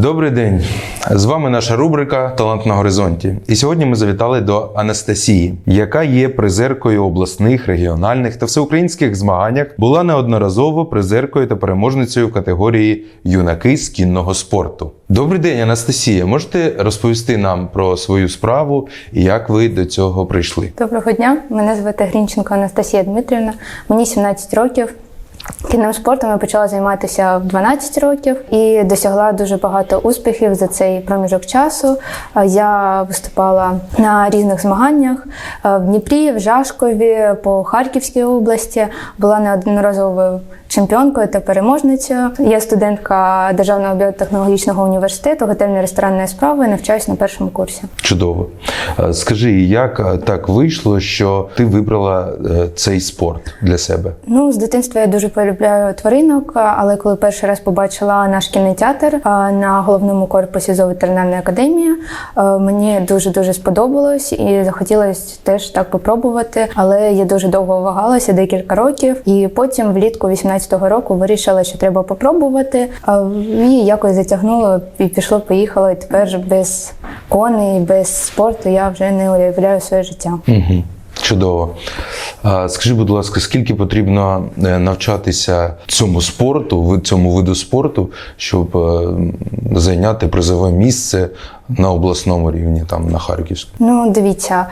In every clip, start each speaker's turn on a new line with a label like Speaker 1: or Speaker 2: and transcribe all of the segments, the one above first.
Speaker 1: Добрий день! З вами наша рубрика Талант на горизонті. І сьогодні ми завітали до Анастасії, яка є призеркою обласних, регіональних та всеукраїнських змаганнях, була неодноразово призеркою та переможницею в категорії юнаки з кінного спорту. Добрий день, Анастасія. Можете розповісти нам про свою справу і як ви до цього прийшли?
Speaker 2: Доброго дня, мене звати Грінченко Анастасія Дмитрівна, мені 17 років. Кінним спортом я почала займатися в 12 років і досягла дуже багато успіхів за цей проміжок часу. Е, Я виступала на різних змаганнях е, в Дніпрі, в Жашкові, по Харківській області. Була неодноразовою чемпіонкою та переможницею. Я студентка Державного біотехнологічного університету готельної ресторанної справи. Навчаюсь на першому курсі.
Speaker 1: Чудово. Е, Скажи, як е, так вийшло, що ти вибрала е, цей спорт для себе?
Speaker 2: Ну, з дитинства я дуже полюбляю тваринок, але коли перший раз побачила наш кінотеатр на головному корпусі зооветеринарної академії, мені дуже дуже сподобалось і захотілося теж так попробувати. Але я дуже довго вагалася, декілька років, і потім влітку 18-го року вирішила, що треба попробувати. А, І якось затягнуло і пішло, поїхало. І тепер без коней, без спорту я вже не уявляю своє життя.
Speaker 1: Угу. Чудово. А, Скажи, будь ласка, скільки потрібно е, навчатися цьому спорту, цьому виду спорту, щоб е, зайняти призове місце на обласному рівні, там на Харківському?
Speaker 2: Ну, дивіться.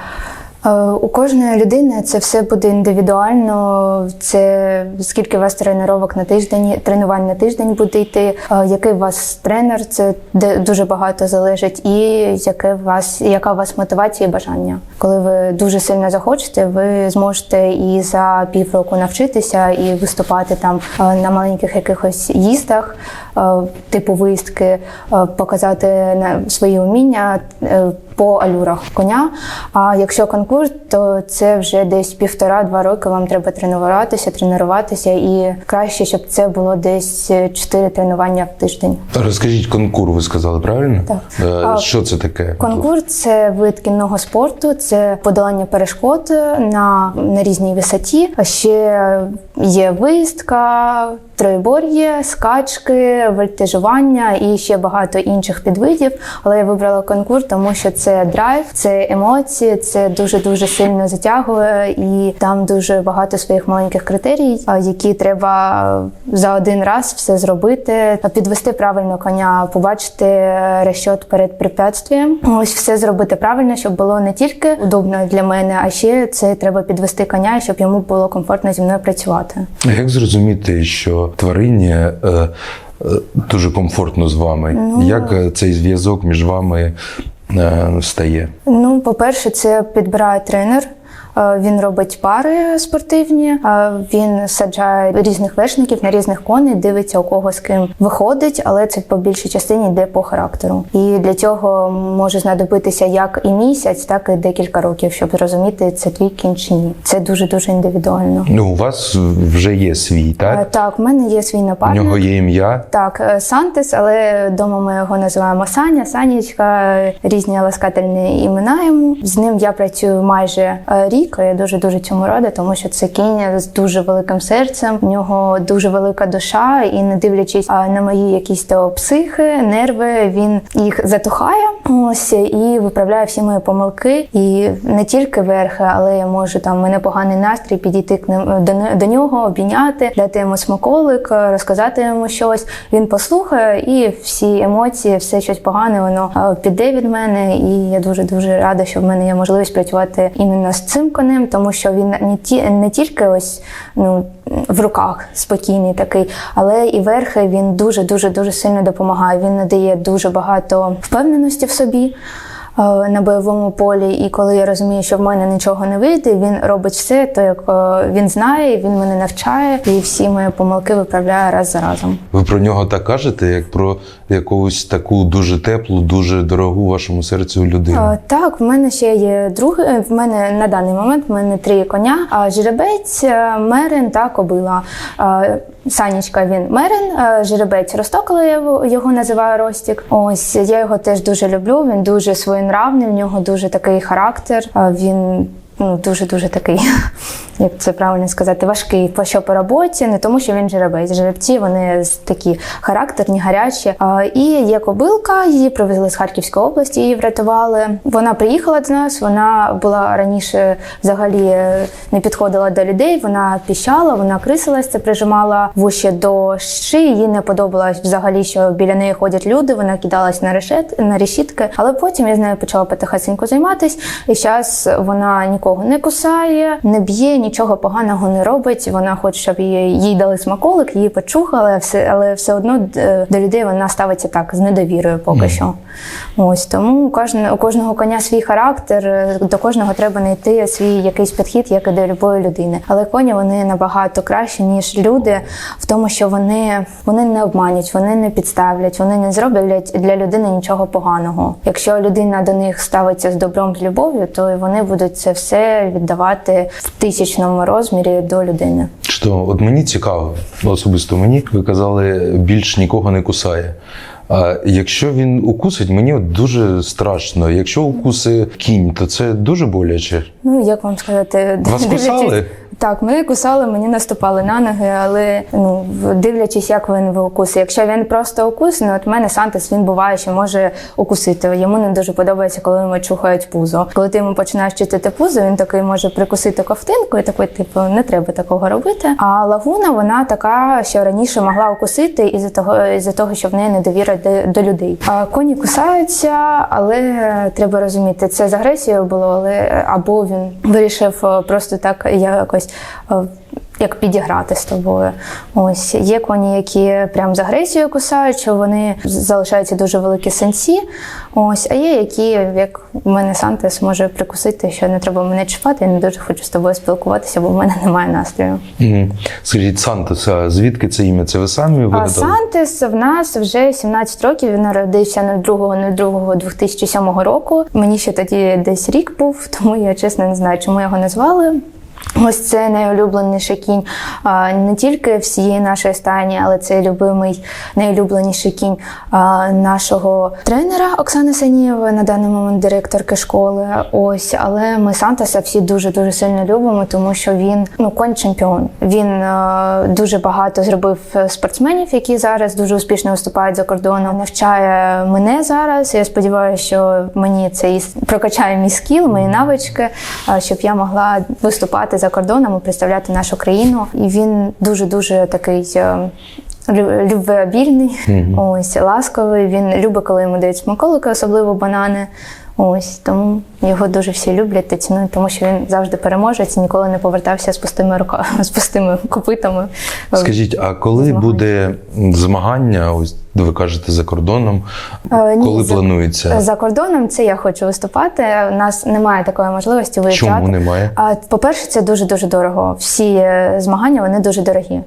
Speaker 2: Е, У кожної людини це все буде індивідуально. Це скільки у вас тренувань на тиждень, тренувань на тиждень буде йти, е, який у вас тренер, це дуже багато залежить, і яке у вас, яка у вас мотивація і бажання. Коли ви дуже сильно захочете, ви зможете і за півроку навчитися і виступати там е, на маленьких якихось їздах, е, типу виїздки, е, показати свої уміння. по алюрах коня. А якщо конкурс, то це вже десь півтора-два роки вам треба тренуватися, тренуватися, і краще, щоб це було десь чотири тренування в тиждень.
Speaker 1: Розкажіть конкур, ви сказали правильно?
Speaker 2: Так.
Speaker 1: Що це таке?
Speaker 2: Конкурс це вид кінного спорту, це подолання перешкод на, на різній висоті. А ще є виїздка, троєбор'я, скачки, вольтежування і ще багато інших підвидів. Але я вибрала конкурс, тому що це драйв, це емоції, це дуже дуже сильно затягує, і там дуже багато своїх маленьких критерій, які треба за один раз все зробити, підвести правильно коня, побачити розчот перед препятствием. Ось все зробити правильно, щоб було не тільки удобно для мене, а ще це треба підвести коня, щоб йому було комфортно зі мною працювати.
Speaker 1: Як зрозуміти, що тварині е, е, дуже комфортно з вами?
Speaker 2: Ну.
Speaker 1: Як е, цей зв'язок між вами е, стає?
Speaker 2: Ну, по-перше, це підбирає тренер. Е, Він робить пари спортивні, е, він саджає різних вершників на різних коней, дивиться у кого з ким виходить, але це по більшій частині йде по характеру. І для цього може знадобитися як і місяць, так і декілька років, щоб зрозуміти, це твій кінь чи ні. Це дуже дуже індивідуально.
Speaker 1: Ну, у вас вже є свій,
Speaker 2: Е,
Speaker 1: так?
Speaker 2: Так, в мене є свій
Speaker 1: У
Speaker 2: напарник.
Speaker 1: нього є ім'я.
Speaker 2: Так, Сантес, але вдома ми його називаємо Саня, Санічка, різні ласкательні імена йому. З ним я працюю майже рік. І Я дуже дуже цьому рада, тому що це кінь з дуже великим серцем. В нього дуже велика душа, і не дивлячись на мої якісь то психи, нерви, він їх затухає. Ось і виправляє всі мої помилки. І не тільки верхи, але я можу там мене поганий настрій підійти к ним до, до нього, обійняти, дати йому смаколик, розказати йому щось. Він послухає, і всі емоції, все щось погане, воно піде від мене. І я дуже дуже рада, що в мене є можливість працювати іменно з цим конем, тому що він не ті не тільки ось ну в руках спокійний такий, але і верхи він дуже дуже дуже сильно допомагає. Він надає дуже багато впевненості в собі. Е, На бойовому полі, і коли я розумію, що в мене нічого не вийде, він робить все, то як е, він знає, він мене навчає, і всі мої помилки виправляє раз за разом.
Speaker 1: Ви про нього так кажете, як про якусь таку дуже теплу, дуже дорогу вашому серцю людину.
Speaker 2: Е, Так, в мене ще є другий. В мене на даний момент в мене три коня: а жеребець, мерин та кобила. Санічка він мерин, е, жеребець Ростокола, я його- називаю Ростік. Ось я його теж дуже люблю. Він дуже своєнравний, в нього дуже такий характер. Він ну, дуже дуже такий як це правильно сказати, важкий по що по роботі, не тому, що він жеребець. Жеребці вони такі характерні, гарячі. І є кобилка, її привезли з Харківської області, її врятували. Вона приїхала до нас. Вона була раніше взагалі е, не підходила до людей. Вона піщала, вона крисилась, це прижимала вуші до шиї. Їй не подобалось взагалі, що біля неї ходять люди. Вона кидалась на решет на решітки. Але потім я з нею почала потихесеньку займатися. І зараз вона нікого не кусає, не б'є, нічого поганого не робить. Вона хоче, щоб їй, їй дали смаколик, її почухали, все, але все одно е, до людей вона ставиться так з недовірою поки що. Ось тому у кожного, у кожного коня свій характер, е, до кожного треба знайти свій якийсь підхід, як і до любої людини. Але коні вони набагато кращі, ніж люди, в тому, що вони, вони не обманять, вони не підставлять, вони не зроблять для людини нічого поганого. Якщо людина до них ставиться з добром з любов'ю, то вони будуть це все віддавати в тисячному розмірі до людини.
Speaker 1: Що от мені цікаво, особисто мені, ви казали, більш нікого не кусає. А якщо він укусить, мені дуже страшно. Якщо укуси кінь, то це дуже боляче.
Speaker 2: Ну як вам сказати,
Speaker 1: Вас кусали?
Speaker 2: Так, мене кусали, мені наступали на ноги, але ну дивлячись, як він в укуси. Якщо він просто укусний, от мене Сантос він буває, що може укусити. Йому не дуже подобається, коли йому чухають пузо. Коли ти йому починаєш чистити пузо, він такий може прикусити ковтинку і такий, типу, не треба такого робити. А лагуна вона така, що раніше могла укусити із-за того, із-за того, що в неї недовіра до, до людей. Коні кусаються, але треба розуміти, це з агресією було, але або він вирішив е, просто так якось. Як підіграти з тобою. Ось є коні, які прям з агресією кусають, що вони залишаються дуже великі сенсі. Ось, а є які, як у мене Сантес, може прикусити, що не треба мене чіпати, я не дуже хочу з тобою спілкуватися, бо в мене немає настрою.
Speaker 1: Угу. Скажіть, Сантос, а звідки це ім'я? Це ви самі вигадали?
Speaker 2: Сантес в нас вже 17 років. Він народився 02.02.2007 року. Мені ще тоді десь рік був, тому я чесно не знаю, чому його назвали. Ось це найулюбленіший кінь не тільки всієї нашої стайні, але це любимий найулюбленіший кінь нашого тренера Оксани Санієвої, на даний момент директорки школи. Ось, але ми Сантоса всі дуже дуже сильно любимо, тому що він ну конь чемпіон. Він е, дуже багато зробив спортсменів, які зараз дуже успішно виступають за кордоном. Навчає мене зараз. Я сподіваюся, що мені це і прокачає мій скіл, мої навички, е, щоб я могла виступати за кордоном і представляти нашу країну. І він дуже дуже такий. Любвеобільний, mm -hmm. ось ласковий. Він любить, коли йому дають смаколики, особливо банани. Ось тому його дуже всі люблять та цінують, тому що він завжди переможець і ніколи не повертався з пустими руками, з пустими копитами.
Speaker 1: Скажіть, а коли
Speaker 2: Змагання.
Speaker 1: буде змагання? Ось ви кажете за кордоном,
Speaker 2: Е, ні,
Speaker 1: коли
Speaker 2: за-
Speaker 1: планується?
Speaker 2: За кордоном це я хочу виступати. У нас немає такої можливості виїжджати.
Speaker 1: Чому немає?
Speaker 2: А по-перше, це дуже дуже дорого. Всі е, змагання вони дуже дорогі.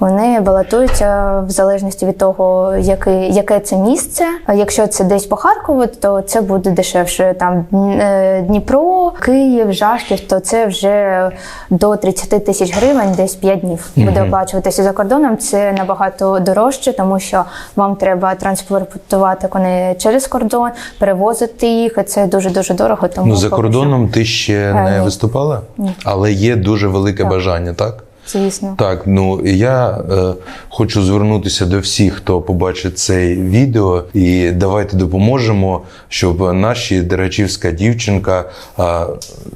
Speaker 2: Вони балотуються в залежності від того, яке, яке це місце. А Якщо це десь по Харкову, то це буде дешевше. Там е, Дніпро, Київ, Жашків, то це вже до 30 тисяч гривень, десь 5 днів буде оплачуватися за кордоном. Це набагато дорожче, тому що вам треба транспортувати коней через кордон, перевозити їх. і Це дуже дуже дорого. Тому
Speaker 1: Ну, за кордоном ти ще
Speaker 2: Е,
Speaker 1: не
Speaker 2: ні.
Speaker 1: виступала? Але є дуже велике бажання, так?
Speaker 2: Звісно.
Speaker 1: Так, ну я е, хочу звернутися до всіх, хто побачить це відео, і давайте допоможемо, щоб наші дерачівська дівчинка е,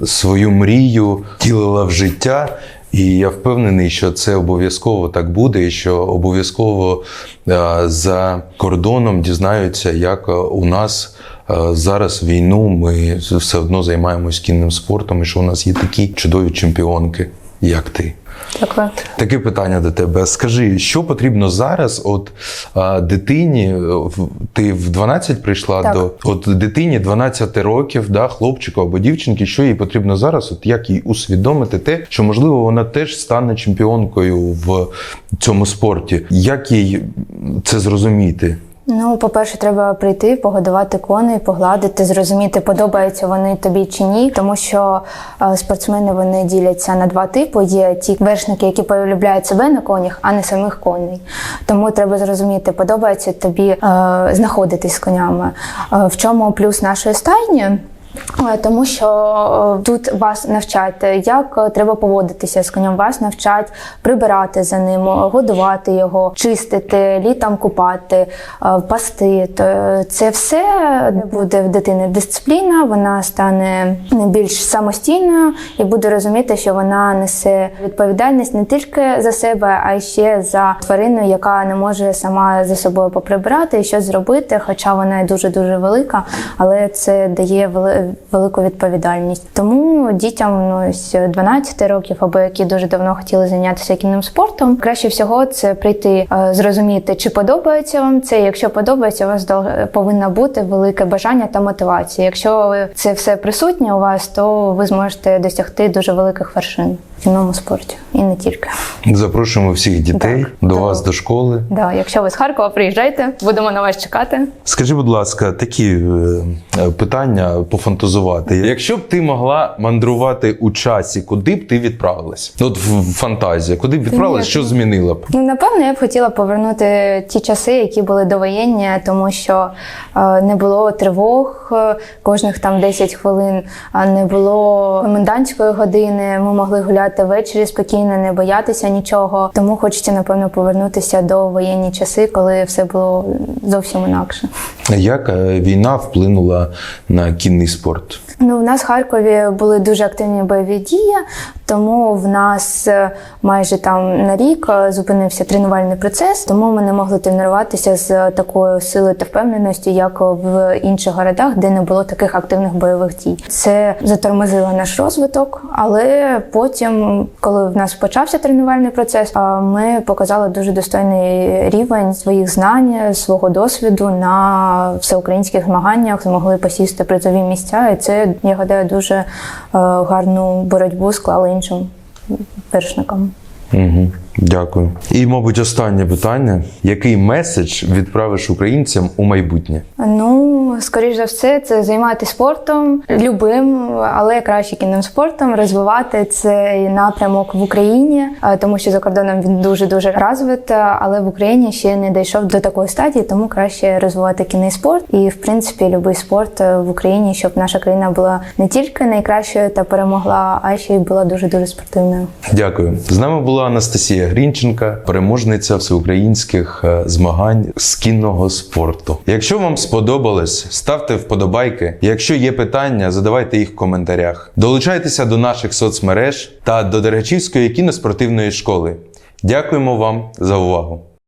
Speaker 1: свою мрію втілила в життя. І я впевнений, що це обов'язково так буде, і що обов'язково е, за кордоном дізнаються, як е, у нас е, зараз війну ми все одно займаємось кінним спортом, і що у нас є такі чудові чемпіонки, як ти.
Speaker 2: Дякую.
Speaker 1: Таке питання до тебе. Скажи, що потрібно зараз? От а, дитині, в- ти в 12 прийшла
Speaker 2: Так.
Speaker 1: до от дитині 12 років, да, хлопчику або дівчинки, що їй потрібно зараз? От як їй усвідомити те, що можливо вона теж стане чемпіонкою в цьому спорті? Як їй це зрозуміти?
Speaker 2: Ну, по-перше, треба прийти, погодувати коней, погладити, зрозуміти, подобаються вони тобі чи ні. Тому що е, спортсмени вони діляться на два типи. Є ті вершники, які полюбляють себе на конях, а не самих коней. Тому треба зрозуміти, подобається тобі е, знаходитись з конями. Е, в чому плюс нашої стайні? Е, Тому що е, тут вас навчать, як е, треба поводитися з конем, вас навчать прибирати за ним, годувати його, чистити, літом купати, пасти. Це все буде в дитини дисципліна, вона стане більш самостійною і буде розуміти, що вона несе відповідальність не тільки за себе, а й ще за тварину, яка не може сама за собою поприбирати і щось зробити, хоча вона дуже дуже велика, але це дає вели- велику відповідальність. Тому дітям ну, ось 12 років, або які дуже давно хотіли зайнятися кінним спортом, краще всього це прийти е, зрозуміти, чи подобається вам це. Якщо подобається, у вас повинно бути велике бажання та мотивація. Якщо це все присутнє у вас, то ви зможете досягти дуже великих вершин в кінному спорті і не тільки.
Speaker 1: Запрошуємо всіх дітей
Speaker 2: Так.
Speaker 1: до
Speaker 2: Так.
Speaker 1: вас до школи.
Speaker 2: Да, якщо ви з Харкова, приїжджайте, будемо на вас чекати.
Speaker 1: Скажи, будь ласка, такі е, питання пофантазувати. Якщо б ти могла мандрувати у часі, куди б ти відправилась? От в фантазія, куди б відправилась, що змінила б?
Speaker 2: Ну, напевно, я б хотіла повернути ті часи, які були довоєнні, тому що е, не було тривог е, кожних там 10 хвилин, а не було комендантської години. Ми могли гуляти ввечері спокійно, не боятися нічого. Тому хочеться, напевно, повернутися до воєнні часи, коли все було зовсім інакше.
Speaker 1: Як е, війна вплинула на кінний спорт?
Speaker 2: Ну, в нас в Харкові були дуже активні бойові дії, тому в нас е, майже там на рік е, зупинився тренувальний процес, тому ми не могли тренуватися з такою силою та впевненістю, як в інших городах, де не було таких активних бойових дій. Це затормозило наш розвиток, але потім, коли в нас почався тренувальний процес, е, ми показали дуже достойний рівень своїх знань, свого досвіду на всеукраїнських змаганнях, змогли посісти призові місця, і це я гадаю дуже е, гарну боротьбу склали іншим вершникам.
Speaker 1: Угу. Дякую. І, мабуть, останнє питання: який меседж відправиш українцям у майбутнє?
Speaker 2: Ну, скоріш за все, це займатися спортом любим, але краще кінним спортом, розвивати цей напрямок в Україні, е, тому що за кордоном він дуже дуже розвит, але в Україні ще не дійшов до такої стадії, тому краще розвивати кінний спорт і, в принципі, любий спорт е, в Україні, щоб наша країна була не тільки найкращою та перемогла, а ще й була дуже дуже спортивною.
Speaker 1: Дякую. З нами була Анастасія Грінченка, переможниця всеукраїнських е, змагань з кінного спорту. Якщо вам сподобалось, ставте вподобайки. Якщо є питання, задавайте їх в коментарях. Долучайтеся до наших соцмереж та до Дергачівської кіноспортивної школи. Дякуємо вам за увагу!